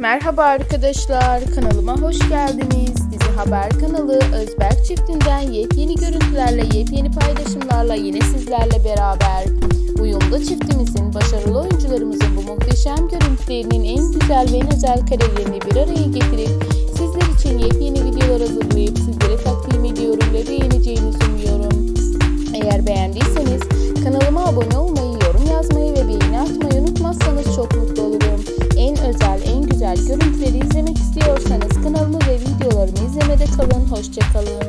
Merhaba arkadaşlar, kanalıma hoş geldiniz. Dizi Haber kanalı Özberk çiftinden yepyeni görüntülerle, yepyeni paylaşımlarla yine sizlerle beraber. Uyumlu çiftimizin, başarılı oyuncularımızın bu muhteşem görüntülerinin en güzel ve en özel karelerini bir araya getirip sizler için yepyeni videolar hazırlayıp sizlere takdim ediyorum ve beğeneceğinizi umuyorum. Eğer beğendiyseniz kanalıma abone güzel görüntüleri izlemek istiyorsanız kanalımı ve videolarımı izlemede kalın. Hoşçakalın.